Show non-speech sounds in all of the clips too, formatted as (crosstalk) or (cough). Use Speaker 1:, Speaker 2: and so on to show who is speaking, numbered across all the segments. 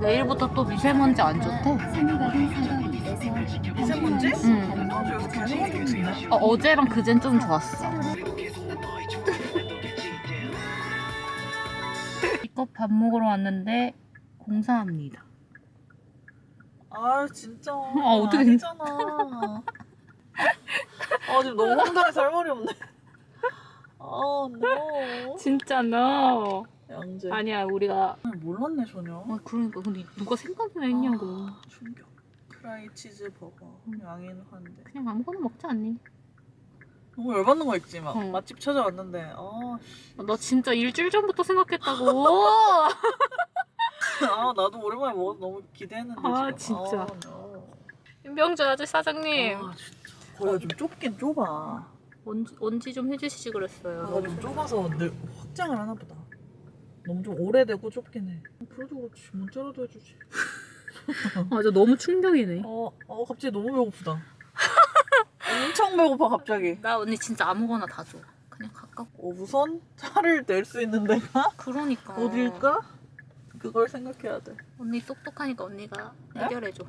Speaker 1: 내일부터 또 미세먼지 안 좋대.
Speaker 2: 미세먼지?
Speaker 1: 응. 어, 어제랑 그젠 좀 좋았어. 이거 밥 먹으러 왔는데 공사합니다.
Speaker 2: 아 진짜.
Speaker 1: 아, 어떻게
Speaker 2: 아니잖아. 아 지금 너무 황당해서 할 말이 없네. 아 no.
Speaker 1: 진짜 너.
Speaker 2: 양재.
Speaker 1: 아니야 우리가.
Speaker 2: 아니, 몰랐네 전혀.
Speaker 1: 아 그러니까 근데 누가 생각이나 했냐고.
Speaker 2: 아, 충격. 프라이 치즈 버거. 양인 한데.
Speaker 1: 그냥 아무거나 먹지 않니?
Speaker 2: 너무 열받는 거 있지 막
Speaker 1: 응.
Speaker 2: 맛집 찾아왔는데 아, 씨.
Speaker 1: 너 진짜 일주일 전부터 생각했다고. (laughs) (laughs)
Speaker 2: 아 나도 오랜만에 먹어서 너무 기대했는데
Speaker 1: 아,
Speaker 2: 지금.
Speaker 1: 진짜.
Speaker 2: 아.
Speaker 1: 윤병주 아저씨 사장님.
Speaker 2: 아 진짜 거기가 좀 좁긴 좁아
Speaker 1: 원지, 원지 좀 해주시지 그랬어요.
Speaker 2: 거기가 좀 좁아서 늘 확장을 하나 보다 너무 좀 오래되고 좁긴 해 그래도 그렇지 문자라도 해주지 (laughs)
Speaker 1: 맞아 너무 충격이네.
Speaker 2: 어, 어 갑자기 너무 배고프다 (laughs) 엄청 배고파 갑자기
Speaker 1: 나 언니 진짜 아무거나 다 줘. 그냥 가깝고.
Speaker 2: 어, 우선 차를 낼 수 있는 데가
Speaker 1: 그러니까.
Speaker 2: 어딜까? 그걸 생각해야 돼
Speaker 1: 언니 똑똑하니까 언니가
Speaker 2: 네?
Speaker 1: 해결해줘.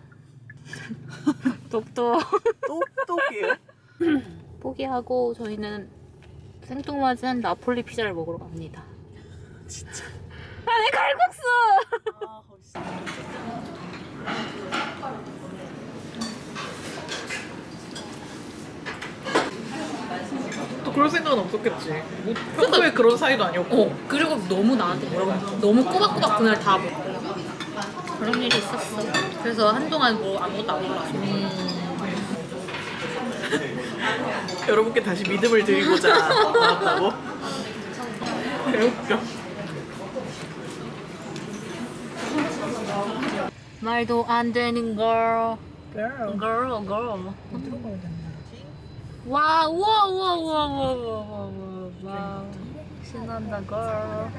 Speaker 1: (laughs) 똑똑.
Speaker 2: 똑똑이에요
Speaker 1: 포기하고 저희는 생뚱맞은 나폴리 피자를 먹으러 갑니다. 진짜. 아
Speaker 2: 거기 있어 또 그럴 생각은 없었겠지 뭐, 평소에 그런 사이도 아니었고
Speaker 1: 어 그리고 너무 나한테 뭐라고 하지? 너무 꼬박꼬박 그날 다 먹고 그런 일이 있었어. 그래서 한동안 뭐 아무것도 안 올랐어. (laughs)
Speaker 2: 여러분께 다시 믿음을 드리고자 (laughs) 나왔다고? 개웃겨
Speaker 1: 말도 안 되는 걸.
Speaker 2: girl
Speaker 1: girl, girl.
Speaker 2: 어디로 가야 되나?
Speaker 1: 와, 우와, 우와, 우와, 우와, 우와, 우와, 우와. 신난다, girl.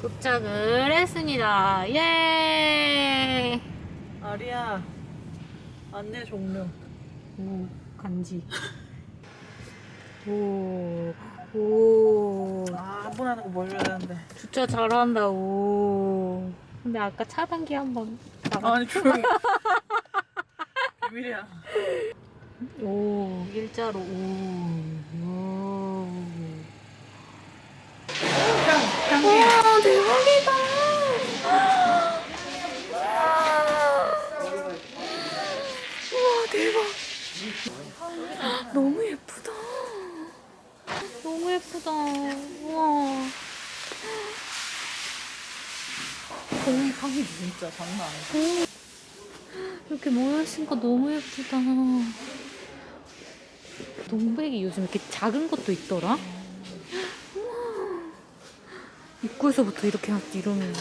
Speaker 1: 도착을 했습니다. 예!
Speaker 2: 아리야 안내 종료
Speaker 1: 오, 간지. (laughs) 오, 오.
Speaker 2: 아 한 번 하는 거 보여줘야 되는데
Speaker 1: 주차 잘한다, 오. 근데 아까 차단기 한번 나가.
Speaker 2: 아니 조용히 비밀이야
Speaker 1: 오, 일자로, 오. 오. 와, 대박이다. 우와, 대박. 너무 예쁘다. 너무 예쁘다. 우와.
Speaker 2: 공 향이 진짜 장난 아니야
Speaker 1: 이렇게 모여있으니까 너무 예쁘다. 동백이 요즘 이렇게 작은 것도 있더라. 우와. 입구에서부터 이렇게 하- 이러면.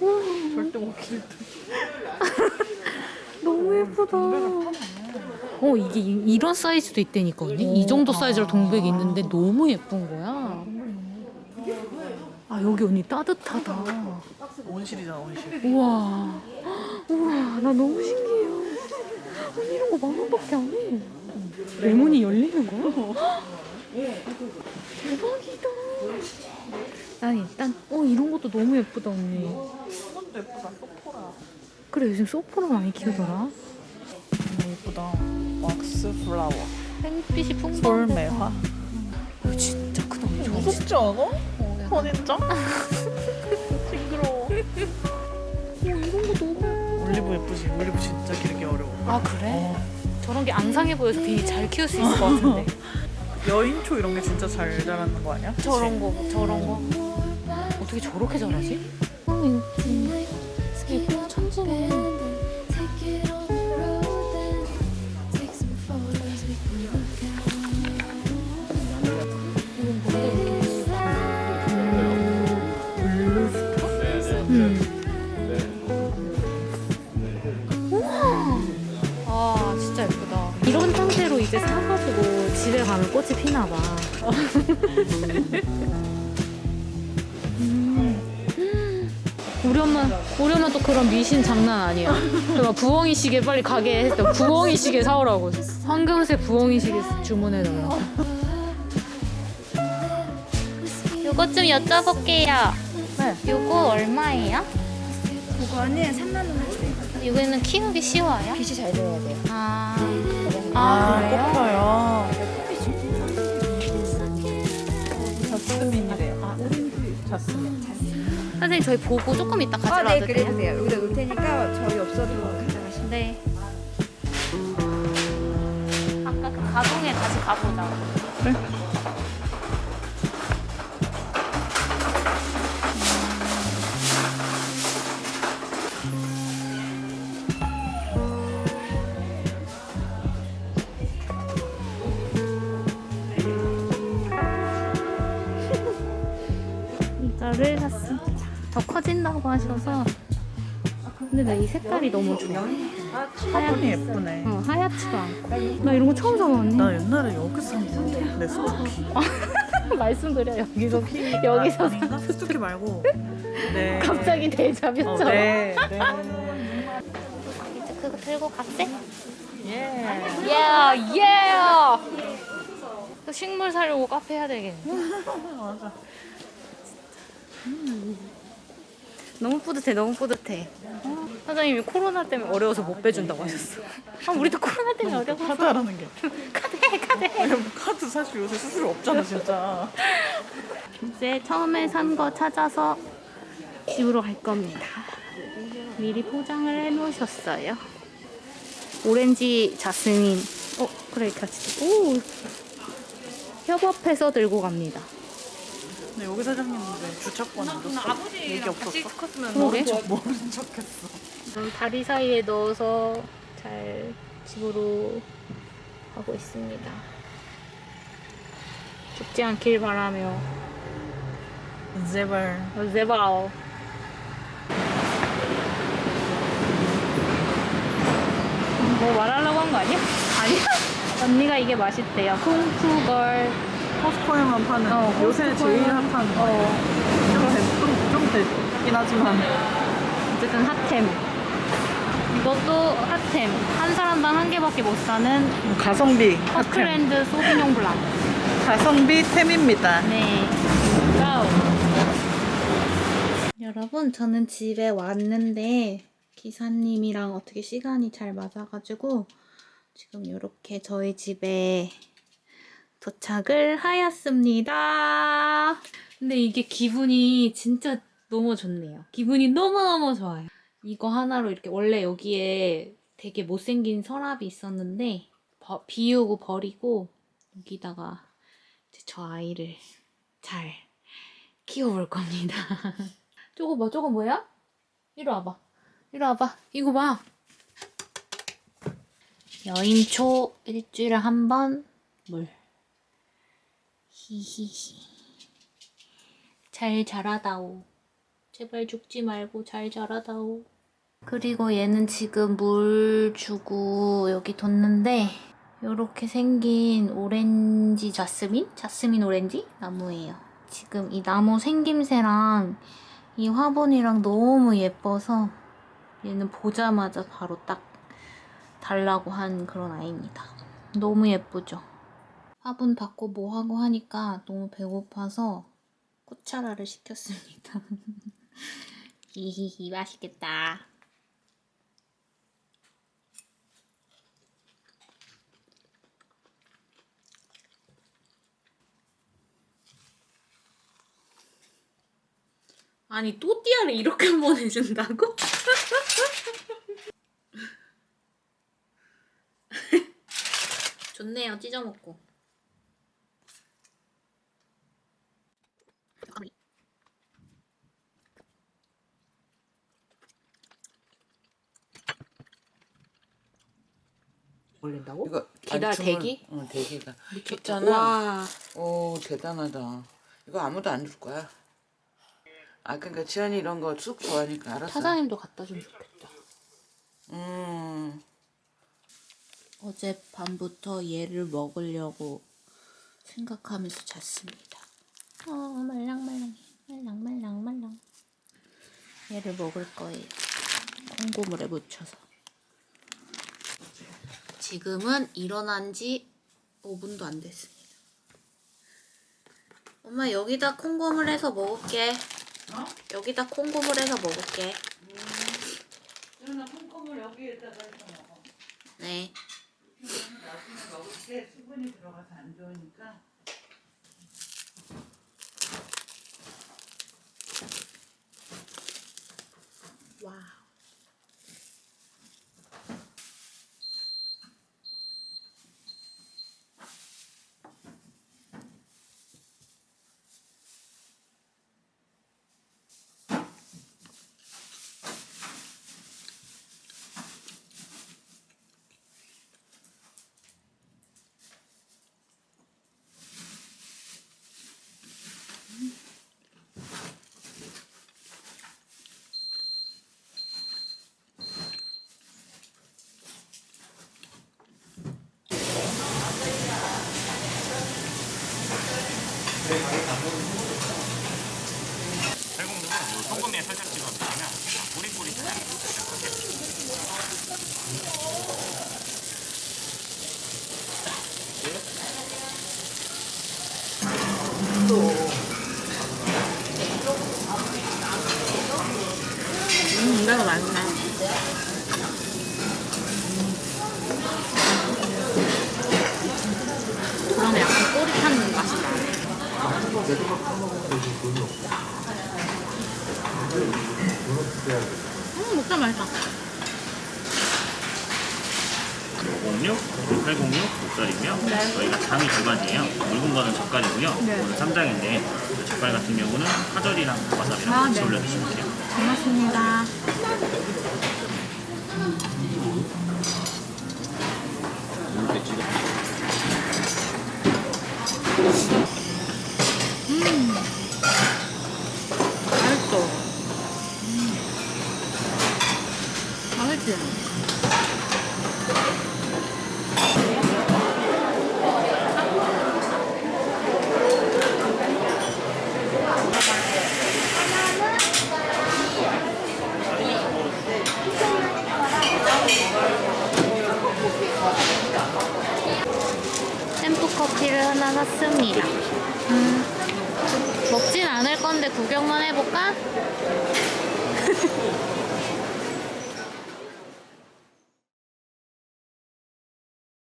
Speaker 1: 우와.
Speaker 2: 절대 못 키울 듯
Speaker 1: 너무 예쁘다. 어 이게 이, 런 사이즈도 있다니까 언니. 이 정도 사이즈로 동백이 있는데 너무 예쁜 거야. 아 여기 언니 따뜻하다.
Speaker 2: 온실이잖아 온실
Speaker 1: 우와. 우와 나 너무 신기해요. 언니 이런 거 만 원밖에 안 해. 레몬이 열리는 거야? 대박이다. 난 일단 어 이런 것도 너무 예쁘다 언니.
Speaker 2: 이것도 예쁘다 소포라
Speaker 1: 그래 요즘 소포를 많이 키우더라.
Speaker 2: 너무 예쁘다 왁스 플라워
Speaker 1: 햇빛이 풍부한
Speaker 2: 솔매화.
Speaker 1: 이거 진짜 크다. 언니.
Speaker 2: 무섭지 않아?
Speaker 1: 어, 약간?
Speaker 2: 징그러워
Speaker 1: 오, (laughs) 이런 거 너무.
Speaker 2: 올리브 예쁘지 올리브 진짜 기르기 어려워
Speaker 1: 아, 그래?
Speaker 2: 어.
Speaker 1: 저런 게 앙상해 보여서 괜히 잘 키울 수 있을 것 같은데. (laughs)
Speaker 2: 여인초 이런 게 진짜 잘 자라는 거 아니야?
Speaker 1: 저런 거, 저런 거. 어떻게 저렇게 잘하지? 어, 이 가면 꽃이 피나 봐. 음. 우리 엄마, 우리 엄마 또 그런 미신 장난 아니야. 그막 부엉이 시계 빨리 가게 했어. 부엉이 시계 사오라고. 황금색 부엉이 시계 주문해달라고. 요거 좀 여쭤볼게요.
Speaker 2: 네.
Speaker 1: 요거 얼마예요?
Speaker 3: 그거는 3만 원어치.
Speaker 1: 이거는 키우기 쉬워요?
Speaker 3: 빛이 잘 들어야 돼요.
Speaker 1: 아,
Speaker 2: 아,
Speaker 1: 아 그래요?
Speaker 2: 꽃펴요. 자스민.
Speaker 1: 선생님 저희 보고 조금 이따
Speaker 3: 아,
Speaker 1: 가져가도
Speaker 3: 네,
Speaker 1: 돼요?
Speaker 3: 그래도 돼요. 여기다 놓을 테니까 저희 없어도 가져가시면
Speaker 1: 네. 아까 그 가동에 다시 가보자.
Speaker 2: 그래.
Speaker 1: 하셔서. 근데 나 이 색깔이 너무 좋아.
Speaker 2: 화분이 예쁘네.
Speaker 1: 어, 하얗지도 않고. 나 이런 거 처음 사봤네.
Speaker 2: 나 옛날에 여기서 산내 스투키. (laughs)
Speaker 1: 말씀드려 여기서 여기서
Speaker 2: 아니, 아닌가? 스투키 말고. 네.
Speaker 1: 갑자기
Speaker 2: 어,
Speaker 1: 대자뷰처럼.
Speaker 2: 네. 네.
Speaker 1: 이제 그거 들고 갔대?
Speaker 2: 예.
Speaker 1: 예, 예. 또 식물 사려고 카페 해야 되겠네. (laughs)
Speaker 2: 맞아.
Speaker 1: 너무 뿌듯해, 너무 뿌듯해. 사장님이 코로나 때문에 어려워서 못 빼준다고 하셨어. 아, 우리도 코로나 때문에 어려워서.
Speaker 2: 카드 하라는 게. (laughs)
Speaker 1: 카드해, 카드해.
Speaker 2: 아니, 뭐 카드 사실 요새 수수료 없잖아, 진짜.
Speaker 1: 이제 처음에 산 거 찾아서 집으로 갈 겁니다. 미리 포장을 해놓으셨어요. 오렌지 자스민. 어, 그래, 같이. 오! 협업해서 들고 갑니다.
Speaker 2: 근데 여기 사장님은 왜 주차권 안 줬어? 얘기 없었어?
Speaker 1: 그러게.
Speaker 2: 모른 척했어.
Speaker 1: 음, 다리 사이에 넣어서 잘 집으로 가고 있습니다. 죽지 않길 바라며.
Speaker 2: 제발.
Speaker 1: 제발. 뭐 말하려고 한 거 아니야? 아니야? (laughs) 언니가 이게 맛있대요. 쿵푸걸.
Speaker 2: 코스코에만 파는
Speaker 1: 어,
Speaker 2: 요새 제일 핫한 거.
Speaker 1: 어,
Speaker 2: 좀, 됐, 좀, 좀 됐긴 하지만.
Speaker 1: 어쨌든 핫템. 이것도 핫템. 한 사람당 한 개밖에 못 사는
Speaker 2: 가성비.
Speaker 1: 퍼클랜드 소비뇽 블랑.
Speaker 2: 가성비 템입니다.
Speaker 1: 네. 고! 여러분, 저는 집에 왔는데 기사님이랑 어떻게 시간이 잘 맞아가지고 지금 이렇게 저희 집에 도착을 하였습니다. 근데 이게 기분이 진짜 너무 좋네요. 기분이 너무너무 좋아요. 이거 하나로 이렇게 원래 여기에 되게 못생긴 서랍이 있었는데 버- 비우고 버리고 여기다가 이제 저 아이를 잘 키워볼 겁니다. (laughs) 저거 봐, 저거 뭐야? 이리 와봐. 이리 와봐. 이거 봐. 여인초 일주일에 한 번 물. 히히히. 잘 자라다오. 제발 죽지 말고 잘 자라다오. 그리고 얘는 지금 물 주고 여기 뒀는데 이렇게 생긴 오렌지 자스민? 자스민 오렌지? 나무예요. 지금 이 나무 생김새랑 이 화분이랑 너무 예뻐서 얘는 보자마자 바로 딱 달라고 한 그런 아이입니다. 너무 예쁘죠? 화분 받고 뭐 하고 하니까 너무 배고파서 쿠차라를 시켰습니다. (laughs) 히히히 맛있겠다. 아니 또띠아를 이렇게 보내준다고? (laughs) 좋네요 찢어 먹고. 올린다고?
Speaker 4: 이거
Speaker 1: 기다, 대기?
Speaker 4: 응 대기가. 있잖아.
Speaker 1: 와.
Speaker 4: 오 대단하다. 이거 아무도 안 줄 거야. 아 그러니까 지연이 이런 거 쑥 좋아하니까 알았어.
Speaker 1: 사장님도 갖다 주면 좋겠다.
Speaker 4: 음
Speaker 1: 어젯밤부터 얘를 먹으려고 생각하면서 잤습니다. 어, 말랑말랑해. 말랑말랑말랑. 얘를 먹을 거예요. 콩고물에 묻혀서. 지금은 일어난 지 5분도 안 됐습니다. 엄마 여기다 콩고물 해서 먹을게. 여기다 콩고물 해서 먹을게.
Speaker 4: 누나 콩콩을 여기에다가 해서 먹어.
Speaker 1: 네.
Speaker 4: 나중에 먹을 때 수분이 들어가서 안 좋으니까.
Speaker 1: 와.
Speaker 5: 살공부는 요 소금에 살짝 찍어 넣으면 꼬리꼬리하게 될것 같아요.
Speaker 1: 음, 이거 맛있네. 그러네, 약간 꼬릿한 맛이 나네. 음, 진짜 맛있다.
Speaker 5: 506, 806 목살이고요. 저희가 장이 두 가지예요. 묽은 거는 젓갈이고요. 이거는 쌈장인데 그 젓갈 같은 경우는 파절이랑 와사비랑
Speaker 1: 아,
Speaker 5: 같이
Speaker 1: 네.
Speaker 5: 올려주시면 돼요.